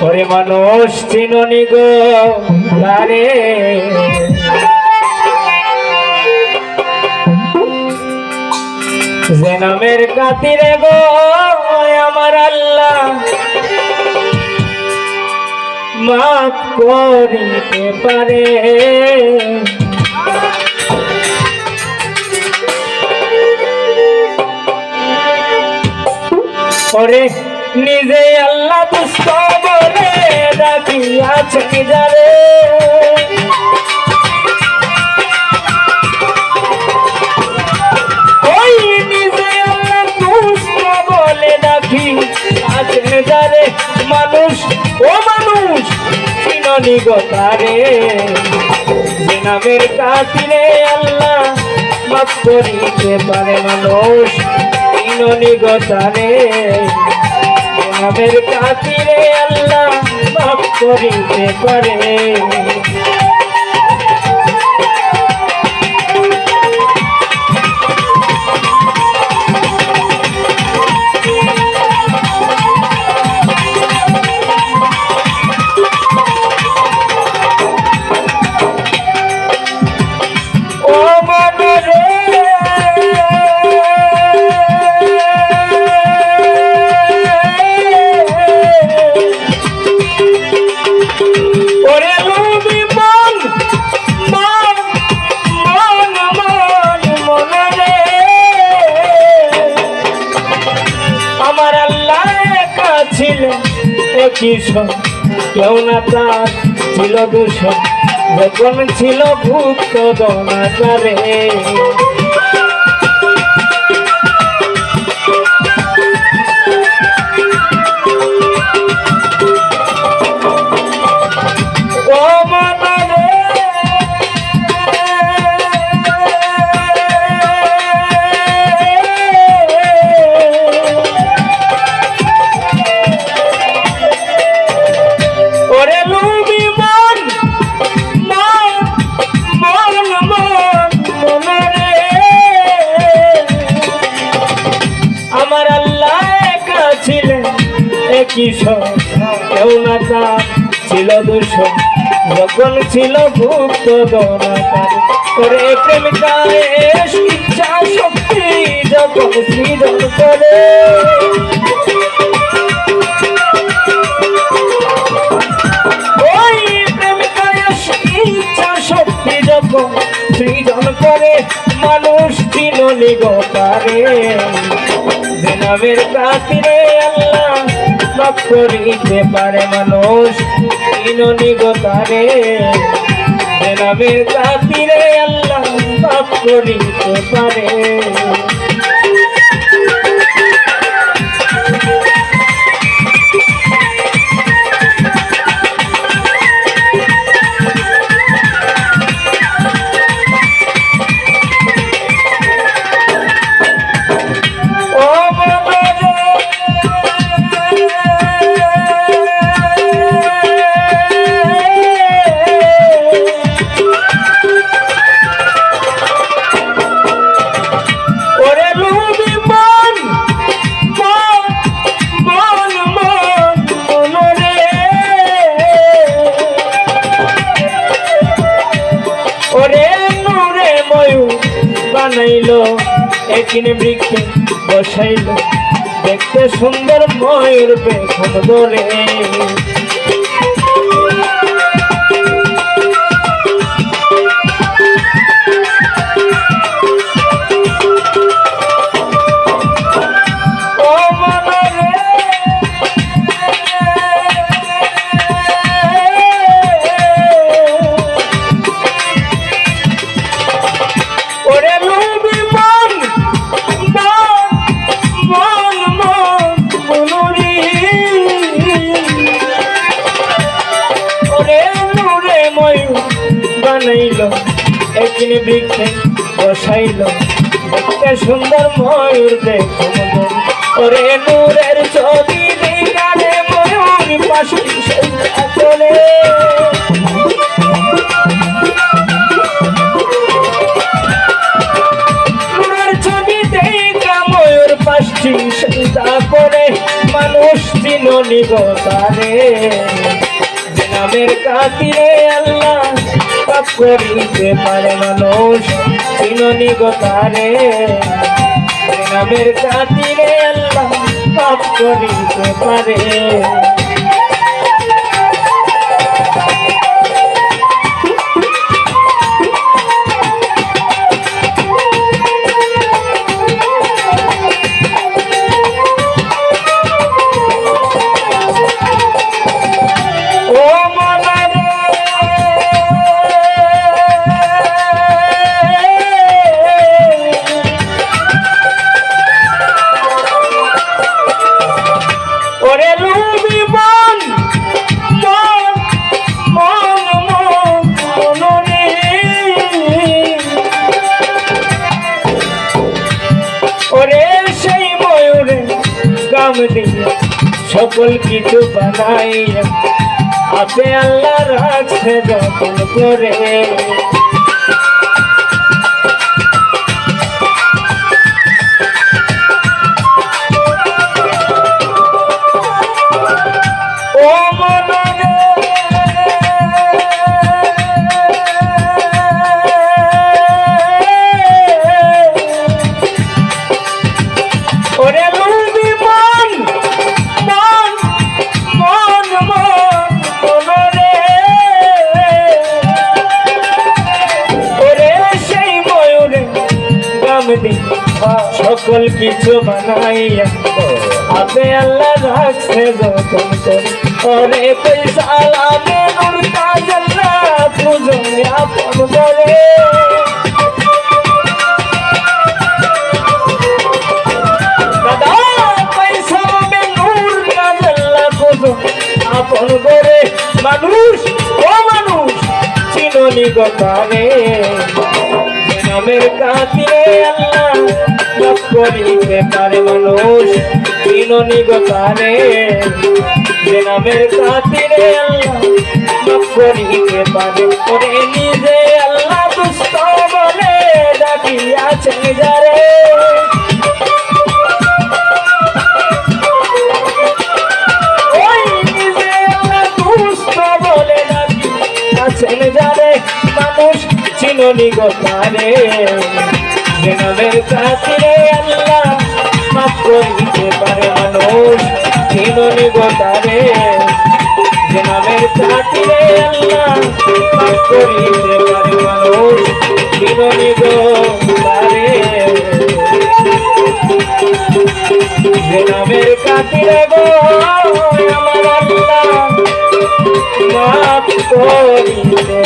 ওরে মানুষ চিননি গো, তারে। যে নামের কাতিরে গো আমার আল্লাহ। মাফ করিতে পারে। ওরে নিজে আল্লাহ দুষ্ট। ডাকিয়াছে যারে আল্লাহ দুষ্ট বলে যারে মানুষ, ও মানুষ, চিননি যে নামের কাতিরে আল্লাহ মাফ করিতে পারে মানুষ, চিননি গোতারে। যে নামের কাতিরে করিতে পারে ছিল সব? কেউ না ছিল দূষণ যখন ছিল ভুক্ত দনাকারে কেউ না তার ছিল দূষণ যখন ছিল ভুক্ত দনাকার করে প্রেমিকায় ইচ্ছা শক্তি যখন সৃজন করে। সৃজন করে মানুষ ছিল নিগতারে। জেনাবের কাতিরে আল্লাহ মাফ করিতে পারে মানুষ ছিল নিগতারে। জেনাবের কাতিরে আল্লাহ মাফ করিতে পারে। বানাইলো একিনে বৃক্ষে বসাইলো। দেখতে সুন্দর ময়ূর বেখন ধরে। বানাইলো একদিনে বৃক্ষে বসাইলো। দেখতে সুন্দর ময়ূর দেখো নূরের ছবি দেখালে ময়ূর পাশে মানুষ নামের কাতিরে আল্লাহ পাপ করিতে পারে মানুষ চিননি গোতারে নামের কাতিরে আল্লাহ পাপ করিতে পারে। গাম দিয়া সকল কিছু বানাইয়া আপে আল্লাহ রাখছে যতন করে। সকল কিছু বানাইয়া আপে আল্লাহ রাখছে যতন করে। পয়সা লামে নুরকা জান্নাত পুজো আপন করে মানুষ, ও মানুষ, চিননি নামের কাছে আল্লাহ লাভ করিতে পারে মানুষ চিননি গোতারে যে নামের কাছে আল্লাহ লাভ করিতে পারে, ওরে নিজে আল্লাহ দুষ্ট বলে ডাকিয়াছে যারে। চিননি গোতারে যে নামের কাতিরে আল্লাহ মাফ করিতে পারে মানুষ, চিননি গোতারে যে নামের কাতিরে আল্লাহ মাফ করিতে পারে মানুষ, চিননি গোতারে যে নামের গো আমার আল্লাহ মাফ করিতে